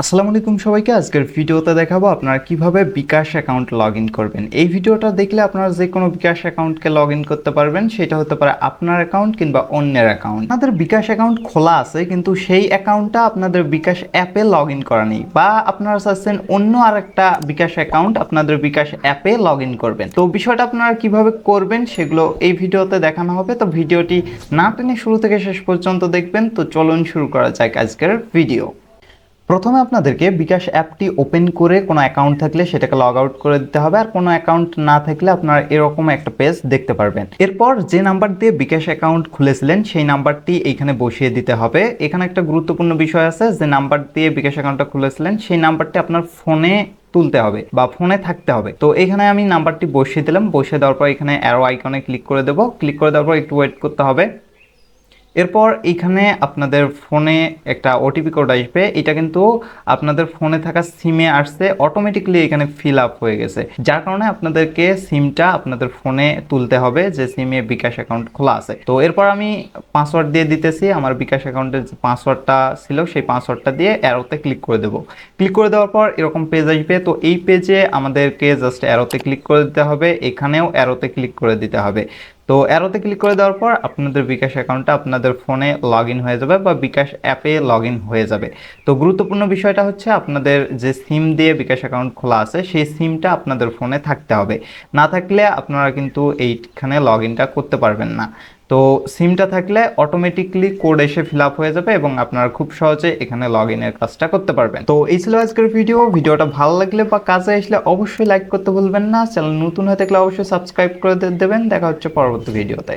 আসসালামু আলাইকুম সবাইকে, আজকের ভিডিওতে দেখাবো আপনারা কীভাবে বিকাশ অ্যাকাউন্ট লগ করবেন। এই ভিডিওটা দেখলে আপনারা যে কোনো বিকাশ অ্যাকাউন্টকে লগ করতে পারবেন, সেটা হতে পারে আপনার অ্যাকাউন্ট কিংবা অন্যের অ্যাকাউন্ট। আপনাদের বিকাশ অ্যাকাউন্ট খোলা আছে, কিন্তু সেই অ্যাকাউন্টটা আপনাদের বিকাশ অ্যাপে লগ ইন করা নেই, বা আপনারা চাচ্ছেন অন্য আর একটা বিকাশ অ্যাকাউন্ট আপনাদের বিকাশ অ্যাপে লগ করবেন। তো বিষয়টা আপনারা কীভাবে করবেন সেগুলো এই ভিডিওতে দেখানো হবে, তো ভিডিওটি না টেনে শুরু থেকে শেষ পর্যন্ত দেখবেন। তো চলুন শুরু করা যাক আজকের ভিডিও। প্রথমে আপনাদেরকে বিকাশ অ্যাপটি ওপেন করে কোনো অ্যাকাউন্ট থাকলে সেটাকে লগ আউট করে দিতে হবে, আর কোনো অ্যাকাউন্ট না থাকলে আপনারা এরকম একটা পেজ দেখতে পারবেন। এরপর যে নাম্বার দিয়ে বিকাশ অ্যাকাউন্ট খুলেছিলেন, সেই নাম্বারটি এইখানে বসিয়ে দিতে হবে। এখানে একটা গুরুত্বপূর্ণ বিষয় আছে, যে নাম্বার দিয়ে বিকাশ অ্যাকাউন্টটা খুলেছিলেন, সেই নাম্বারটি আপনার ফোনে তুলতে হবে বা ফোনে থাকতে হবে। তো এখানে আমি নাম্বারটি বসিয়ে দিলাম, বসিয়ে দেওয়ার পর এখানে অ্যারো আইকনে ক্লিক করে দেবো। ক্লিক করে দেওয়ার পর একটু ওয়েট করতে হবে। এরপর এখানে আপনাদের ফোনে একটা ওটিপি কোড আসবে। এটা কিন্তু আপনাদের ফোনে থাকা সিমে আসছে অটোমেটিকলি এখানে ফিল আপ হয়ে গেছে। যার কারণে আপনাদেরকে সিমটা আপনাদের ফোনে তুলতে হবে যে সিমে বিকাশ অ্যাকাউন্ট খোলা আছে। তো এরপর আমি পাসওয়ার্ড দিয়ে দিতেছি, আমার বিকাশ অ্যাকাউন্টের যে পাসওয়ার্ডটা ছিল, সেই পাসওয়ার্ডটা দিয়ে অ্যারোতে ক্লিক করে দেবো। ক্লিক করে দেওয়ার পর এরকম পেজ আসবে। তো এই পেজে আমাদেরকে জাস্ট অ্যারোতে ক্লিক করে দিতে হবে, এখানেও অ্যারোতে ক্লিক করে দিতে হবে। তো অ্যারোতে ক্লিক করে দেওয়ার পর আপনাদের বিকাশ অ্যাকাউন্টটা আপনাদের ফোনে লগ হয়ে যাবে বা বিকাশ অ্যাপে লগ হয়ে যাবে। তো গুরুত্বপূর্ণ বিষয়টা হচ্ছে আপনাদের যে সিম দিয়ে বিকাশ অ্যাকাউন্ট খোলা আছে, সেই সিমটা আপনাদের ফোনে থাকতে হবে। না থাকলে আপনারা কিন্তু এইখানে লগ করতে পারবেন না। তো সিমটা থাকলে অটোমেটিকলি কোড এসে ফিল আপ হয়ে যাবে এবং আপনারা খুব সহজে এখানে লগ ইনের কাজটা করতে পারবেন। তো এই ছিল আজকের ভিডিও ভিডিওটা ভালো লাগলে বা কাজে আসলে অবশ্যই লাইক করতে ভুলবেন না। চ্যানেল নতুন হয়ে থাকলে অবশ্যই সাবস্ক্রাইব করে দেবেন। দেখা হচ্ছে পরবর্তী ভিডিওতে